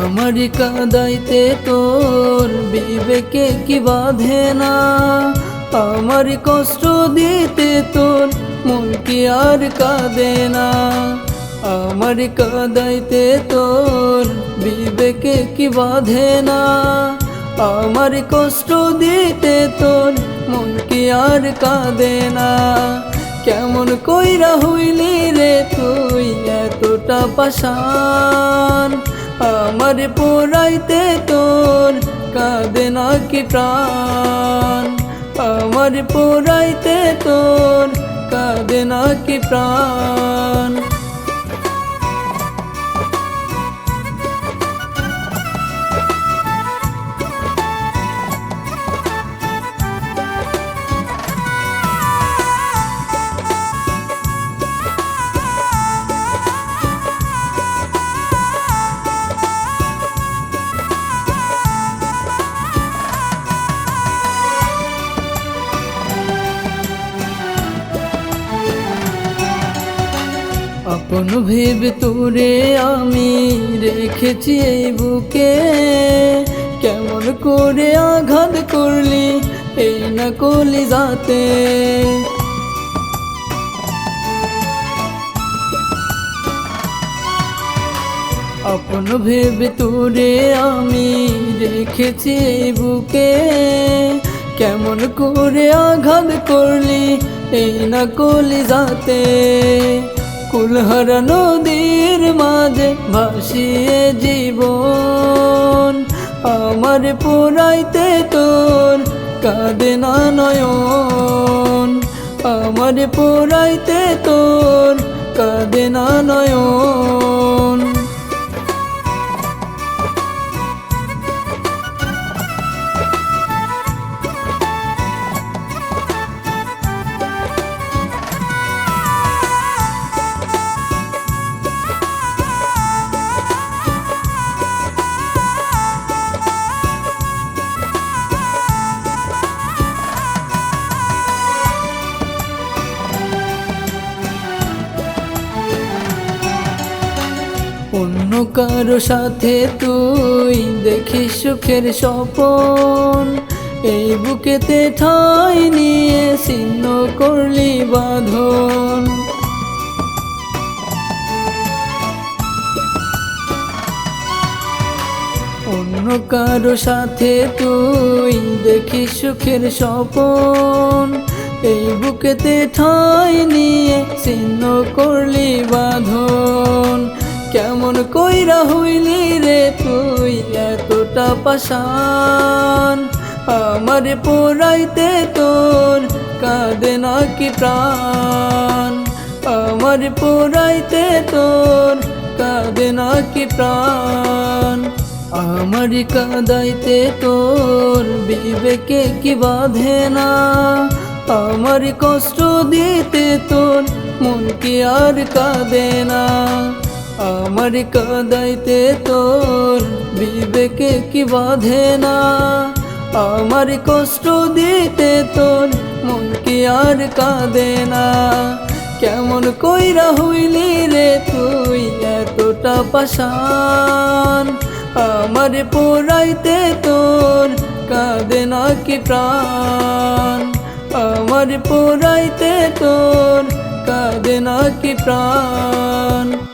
আমার কাদাইতে তোর বিবেকে কি বাঁধে না? আমার কষ্ট দিতে তোর মন কি আর কাঁদে না? আমার কাদাইতে তোর বিবেকে কি বাঁধে না? আমার কষ্ট দিতে তোর মন কি আর কাঁদে না? কেমন কইরা হইলি রে তুই এতটা পাশান আমার পোড়াইতে তোর কাঁদে না কি প্রাণ? আমার পোড়াইতে তোর কাঁদে না কি প্রাণ? আপন ভেবে তোরে আমি রেখেছি এই বুকে। কেমন করে আঘাত করলি এই না কলি যাতে? আপন ভেবে তোরে আমি রেখেছি এই বুকে। কেমন করে আঘাত করলি এই না কলি যাতে? কুলহারা নদীর মাঝে ভাসিয়ে জীবন। আমার পুরাইতে তোর কাঁদে না নয়ন। আমার পুরাইতে তোর কাঁদে না নয়ন। অন্য কারও সাথে তুই দেখিস সুখের স্বপন। এই বুকেতে ঠাই নিয়ে ছিন্ন করলি বাঁধন। অন্য কারও সাথে তুই দেখিস সুখের স্বপন। এই বুকেতে ঠাই নিয়ে ছিন্ন করলি বাঁধন। কেমন কইরা হইলি রে তুই এতটা পাশান আমার পোড়াইতে তোর কাঁদে না কি প্রাণ? আমার পোড়াইতে তোর কাঁদে না কি প্রাণ? আমার কাঁদাইতে তোর বিবেকে কি বাঁধে না? আমার কষ্ট দিতে তোর মন কি আর কাঁদে না? আমার কাঁদাইতে তোর বিবেকে কি বাঁধে না? আমার কষ্ট দিতে তোর মন কি আর কাঁদে না? কেমন কইরা হইলি রে তুই এতটা পাশান আমার পোড়াইতে তোর কাঁদে না কি প্রাণ? আমার পোড়াইতে তোর কাঁদে না কি প্রাণ?